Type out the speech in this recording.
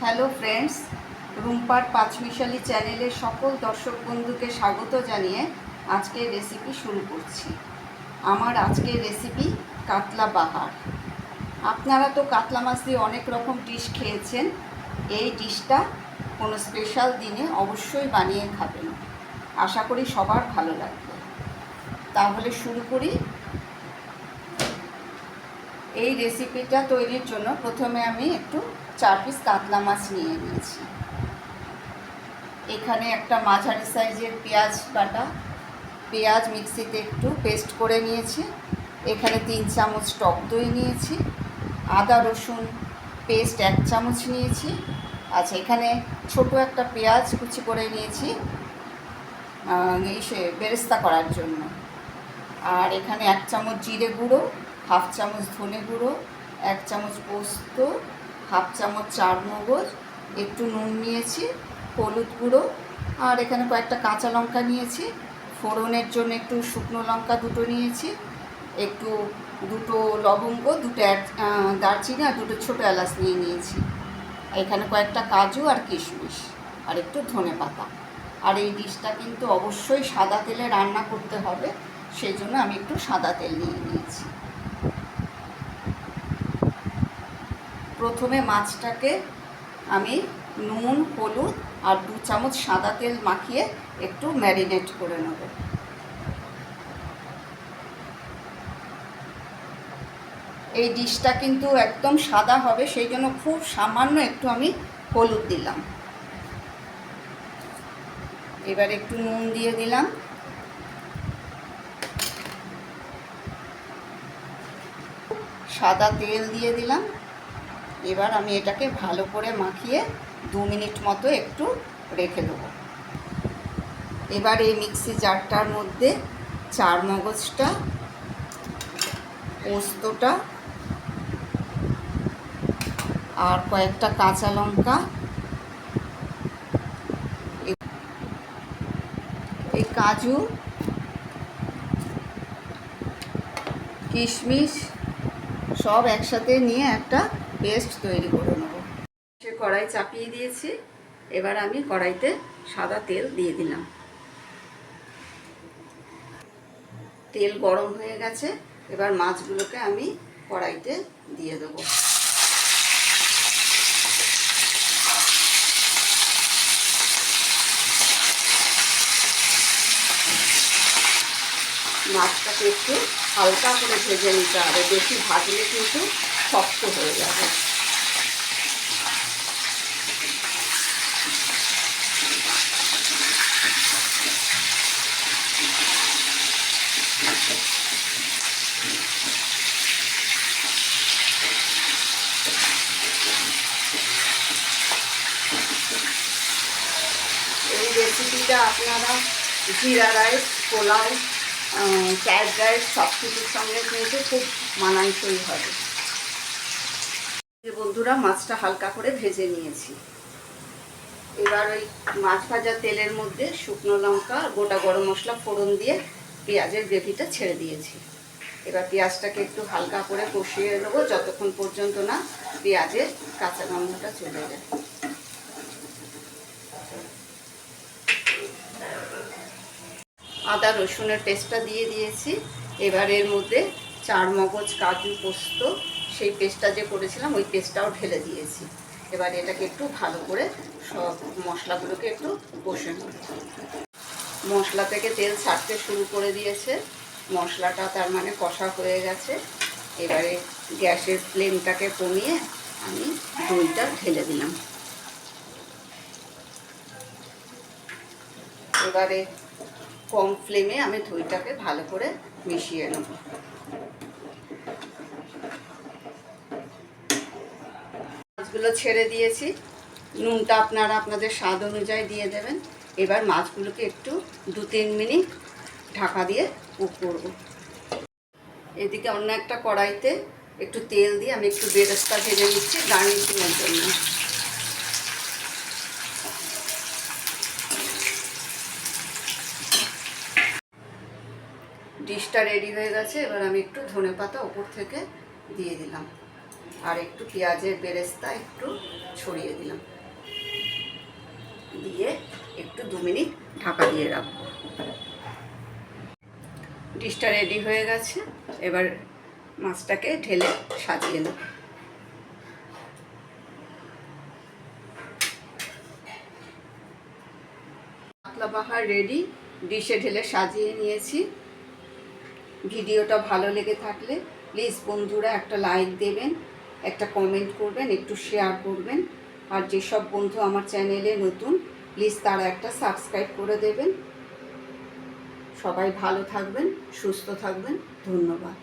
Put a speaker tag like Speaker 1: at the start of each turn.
Speaker 1: Hello friends রুম্পার পাঁচমিশালি চ্যানেলের সকল দর্শক বন্ধুকে স্বাগত জানিয়ে আজকের রেসিপি শুরু করছি। আমার আজকের রেসিপি কাতলা বাহার। আপনারা তো কাতলা মাছ দিয়ে অনেক রকম ডিশ খেয়েছেন, এই ডিশটা কোনো স্পেশাল দিনে অবশ্যই বানিয়ে খাবেন। আশা করি সবার ভালো লাগবে। তাহলে শুরু করি এই রেসিপিটা তৈরির জন্য প্রথমে আমি একটু চার পিস কাতলা মাছ নিয়ে নিয়েছি। এখানে একটা মাঝারি সাইজের পেঁয়াজ বাটা, পেঁয়াজ মিক্সিতে একটু পেস্ট করে নিয়েছি। এখানে তিন চামচ টক দই নিয়েছি, আদা, রসুন পেস্ট এক চামচ নিয়েছি। আচ্ছা এখানে ছোট একটা পেঁয়াজ কুচি করে নিয়েছি এই সে বেরেস্তা করার জন্য। আর এখানে এক চামচ জিরে গুঁড়ো হাফ চামচ ধনে গুঁড়ো, এক চামচ পোস্ত, হাফ চামচ চার মগজ একটু নুন নিয়েছি, হলুদ গুঁড়ো, আর এখানে কয়েকটা কাঁচা লঙ্কা নিয়েছি। ফোড়নের জন্য একটু শুকনো লঙ্কা দুটো নিয়েছি, একটু দুটো লবঙ্গ, দুটো দারচিনি আর দুটো ছোটো এলাচ নিয়ে নিয়েছি। এখানে কয়েকটা কাজু আর কিশমিশ, আর একটু ধনে পাতা। আর এই ডিশটা কিন্তু অবশ্যই সাদা তেলে রান্না করতে হবে, সেই জন্য আমি একটু সাদা তেল নিয়ে নিয়েছি। প্রথমে মাছটাকে আমি নুন, হলুদ আর দু চামচ সাদা তেল মাখিয়ে একটু ম্যারিনেট করে নেব। এই ডিশটা কিন্তু একদম সাদা হবে, সেই জন্য খুব সামান্য একটু আমি হলুদ দিলাম। এবার একটু নুন দিয়ে দিলাম। সাদা তেল দিয়ে দিলাম। এবার আমি এটাকে ভালো করে মাখিয়ে দু মিনিট মতো একটু রেখে দেবো। এবার এই মিক্সি জারটার মধ্যে চার মগজটা, পোস্তটা আর কয়েকটা কাঁচা লঙ্কা। এই কাজু, কিশমিশ সব একসাথে নিয়ে একটা পেস্ট তৈরি করে নেব। সে কড়াই চাপিয়ে দিয়েছি, এবার আমি কড়াইতে সাদা তেল দিয়ে দিলাম। তেল গরম হয়ে গেছে, এবার মাছগুলোকে আমি কড়াইতে দিয়ে দেবো। মাছটাকে একটু হালকা করে ভেজে নিতে হবে। বেশি ভাজলে কিন্তু শক্ত হয়ে যাবে। এই রেসিপিটা আপনারা জিরা রাইস, পোলাও ফ্রাইড রাইস সব কিছুর সঙ্গে কিন্তু খুব মানানসই হবে। বন্ধুরা, মাছটা হালকা করে ভেজে নিয়েছি। এবার ওই মাছ ভাজা তেলের মধ্যে শুকনো লঙ্কা, গোটা গরম মশলা, ফোড়ন দিয়ে পেঁয়াজের গ্রেভিটা ছেড়ে দিয়েছি। এবার পেঁয়াজটাকে একটু হালকা করে কষিয়ে নেব, যতক্ষণ পর্যন্ত না পেঁয়াজের কাঁচা গন্ধটা চলে যায়। আদা রসুনের পেস্টটা দিয়ে দিয়েছি। এবার এর মধ্যে চার মগজ কাজু পোস্ত, সেই পেস্টটা যে করেছিলাম, ওই পেস্টটাও ঢেলে দিয়েছি। এবার এটাকে একটু ভালো করে সব মশলাগুলোকে একটু কষে নেব। মশলা থেকে তেল ছাড়তে শুরু করে দিয়েছে। মশলাটা তার মানে কষা হয়ে গেছে। এবারে গ্যাসের ফ্লেমটাকে কমিয়ে আমি দইটা ঢেলে দিলাম। এবারে কম ফ্লেমে আমি দইটাকে ভালো করে মিশিয়ে নেব। মাছগুলো ছেড়ে দিয়েছি। নুনটা আপনারা আপনাদের স্বাদ অনুযায়ী দিয়ে দেবেন। এবার মাছগুলোকে একটু দু তিন মিনিট ঢাকা দিয়ে কুক করব। এদিকে অন্য একটা কড়াইতে একটু তেল দিয়ে আমি একটু বেরেস্তা ভেজে নিচ্ছি গার্নিশিংয়ের জন্য। ডিশটা রেডি হয়ে গেছে, এবার আমি একটু ধনে পাতা ওপর থেকে দিয়ে দিলাম। আর একটু পেঁয়াজের বেরেস্তা একটু ছড়িয়ে দিলাম। দিয়ে একটু দু মিনিট ঢাকা দিয়ে রাখব। ডিশটা রেডি হয়ে গেছে, এবার মাছটাকে ঢেলে সাজিয়ে নেব। পাতলা বাহার রেডি ডিশে ঢেলে সাজিয়ে নিয়েছি। ভিডিওটা ভালো লেগে থাকলে প্লিজ বন্ধুরা একটা লাইক দেবেন, একটা কমেন্ট করবেন, একটু শেয়ার করবেন। আর যেসব বন্ধু আমার চ্যানেলে নতুন, প্লিজ তারা একটা সাবস্ক্রাইব করে দেবেন। সবাই ভালো থাকবেন, সুস্থ থাকবেন। ধন্যবাদ।